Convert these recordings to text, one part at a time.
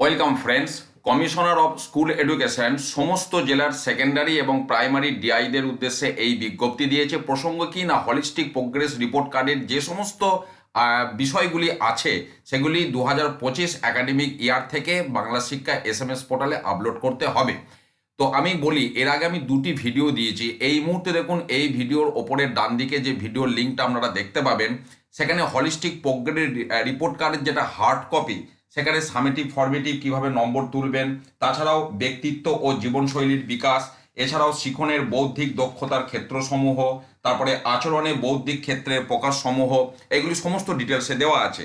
Welcome friends commissioner of school education সমস্ত জেলার secondary এবং প্রাইমারি ডিআইদের উদ্দেশ্যে এই বিজ্ঞপ্তি দিয়েছে। প্রসঙ্গ কি না হলিস্টিক প্রোগ্রেস রিপোর্ট কার্ডের যে সমস্ত বিষয়গুলি আছে, সেগুলি দু হাজার পঁচিশ একাডেমিক ইয়ার থেকে Bangla Shiksha S M S পোর্টালে আপলোড করতে হবে। তো আমি বলি, এর আগে আমি দুটি ভিডিও দিয়েছি। এই মুহূর্তে দেখুন, এই ভিডিওর ওপরের ডান দিকে যে ভিডিওর লিঙ্কটা আপনারা দেখতে পাবেন, সেখানে হলিস্টিক প্রোগ্রেড রিপোর্ট কার্ডের যেটা হার্ড কপি সেখানে সামেটিভ ফর্মেটিভ কীভাবে নম্বর তুলবেন? তাছাড়াও ব্যক্তিত্ব ও জীবনশৈলীর বিকাশ, এছাড়াও শিখনের বৌদ্ধিক দক্ষতার ক্ষেত্রসমূহ, তারপরে আচরণে বৌদ্ধিক ক্ষেত্রের প্রকাশসমূহ, এগুলি সমস্ত ডিটেলসে দেওয়া আছে।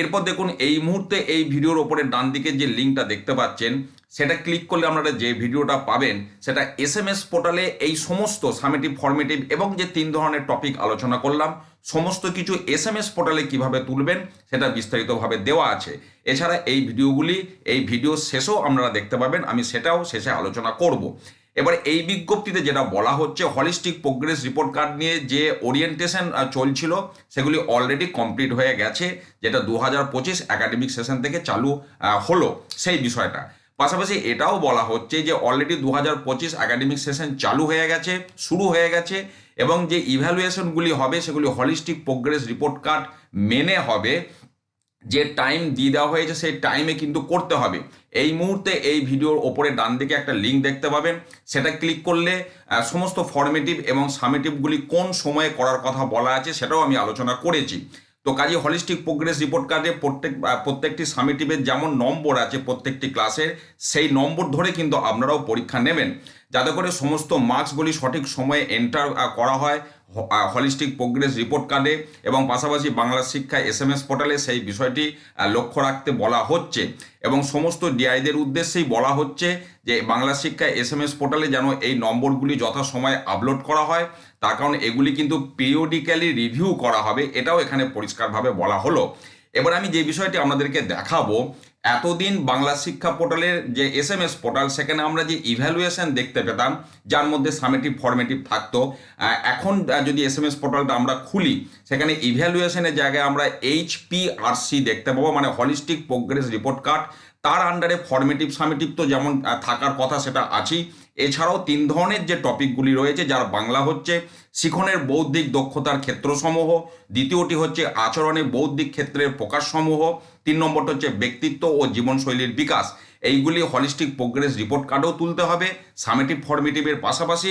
এরপর দেখুন, এই মুহূর্তে এই ভিডিওর ওপরে ডান দিকে যে লিঙ্কটা দেখতে পাচ্ছেন, সেটা ক্লিক করলে আপনারা যে ভিডিওটা পাবেন, সেটা এস এম এস পোর্টালে এই সমস্ত সামেটিভ, ফর্মেটিভ এবং যে তিন ধরনের টপিক আলোচনা করলাম, সমস্ত কিছু এস এম এস পোর্টালে কীভাবে তুলবেন, সেটা বিস্তারিতভাবে দেওয়া আছে। এছাড়া এই ভিডিওগুলি, এই ভিডিও শেষেও আপনারা দেখতে পাবেন, আমি সেটাও শেষে আলোচনা করব। এবার এই বিজ্ঞপ্তিতে যেটা বলা হচ্ছে হলিস্টিক প্রোগ্রেস রিপোর্ট কার্ড নিয়ে যে ওরিয়েন্টেশন চলছিল, সেগুলি অলরেডি কমপ্লিট হয়ে গেছে, যেটা দু হাজার পঁচিশ একাডেমিক সেশন থেকে চালু হলো সেই বিষয়টা। পাশাপাশি এটাও বলা হচ্ছে যে অলরেডি দু হাজার পঁচিশ একাডেমিক সেশন চালু হয়ে গেছে, শুরু হয়ে গেছে, এবং যে ইভ্যালুয়েশনগুলি হবে, সেগুলি হলিস্টিক প্রোগ্রেস রিপোর্ট কার্ড মেনে হবে যে টাইম দিয়ে দেওয়া হয়েছে, সেই টাইমে কিন্তু করতে হবে। এই মুহূর্তে এই ভিডিওর ওপরে ডান দিকে একটা লিঙ্ক দেখতে পাবেন। সেটা ক্লিক করলে সমস্ত ফর্মেটিভ এবং সামেটিভগুলি কোন সময়ে করার কথা বলা আছে সেটাও আমি আলোচনা করেছি। তো কাজে হলিস্টিক প্রোগ্রেস রিপোর্ট কার্ডে প্রত্যেক প্রত্যেকটি সামেটিভের যেমন নম্বর আছে প্রত্যেকটি ক্লাসের সেই নম্বর ধরে কিন্তু আপনারাও পরীক্ষা নেবেন। যাতে করে সমস্ত মার্কসগুলি সঠিক সময়ে এন্টার করা হয় হলিস্টিক প্রোগ্রেস রিপোর্ট কার্ডে এবং পাশাপাশি Bangla Shiksha S M S পোর্টালে সেই বিষয়টি লক্ষ্য রাখতে বলা হচ্ছে। এবং সমস্ত ডিআইদের উদ্দেশ্যেই বলা হচ্ছে যে, Bangla Shiksha S M S পোর্টালে যেন এই নম্বরগুলি যথাসময়ে আপলোড করা হয়। তার কারণ এগুলি কিন্তু পিরিয়ডিক্যালি রিভিউ করা হবে, এটাও এখানে পরিষ্কারভাবে বলা হলো। এবার আমি যে বিষয়টি আপনাদেরকে দেখাবো, এতদিন বাংলা শিক্ষা পোর্টালের যে এস এম এস পোর্টাল, সেখানে আমরা যে ইভ্যালুয়েশন দেখতে পেতাম, যার মধ্যে সামেটিভ ফর্মেটিভ থাকতো। এখন যদি এস এম এস পোর্টালটা আমরা খুলি, সেখানে ইভ্যালুয়েশনের জায়গায় আমরা এইচ পি আর সি দেখতে পাবো মানে হলিস্টিক প্রোগ্রেস রিপোর্ট কার্ড তার আন্ডারে ফর্মেটিভ সামেটিভ তো যেমন থাকার কথা, সেটা আছেই। এছাড়াও তিন ধরনের যে টপিকগুলি রয়েছে, যার বাংলা হচ্ছে শিখনের বৌদ্ধিক দক্ষতার ক্ষেত্রসমূহ, দ্বিতীয়টি হচ্ছে আচরণে বৌদ্ধিক ক্ষেত্রের প্রকাশসমূহ, তিন নম্বরটা হচ্ছে ব্যক্তিত্ব ও জীবনশৈলীর বিকাশ। এইগুলি হলিস্টিক প্রোগ্রেস রিপোর্ট কার্ডও তুলতে হবে সামেটিভ ফর্মেটিভের পাশাপাশি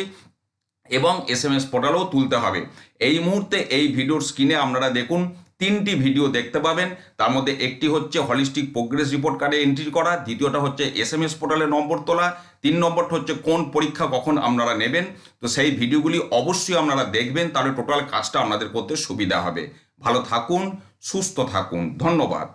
এবং এস এম এস পোর্টালও তুলতে হবে। এই মুহূর্তে এই ভিডিওর স্ক্রিনে আপনারা দেখুন তিনটি ভিডিও দেখতে পাবেন। তার মধ্যে একটি হচ্ছে হলিস্টিক প্রোগ্রেস রিপোর্ট কার্ডে এন্ট্রি করা, দ্বিতীয়টা হচ্ছে এস এম এস পোর্টালে নম্বর তোলা, তিন নম্বরটা হচ্ছে কোন পরীক্ষা কখন আপনারা নেবেন। তো সেই ভিডিওগুলি অবশ্যই আপনারা দেখবেন, তাহলে টোটাল কাজটা আপনাদের করতে সুবিধা হবে। ভালো থাকুন, সুস্থ থাকুন, ধন্যবাদ।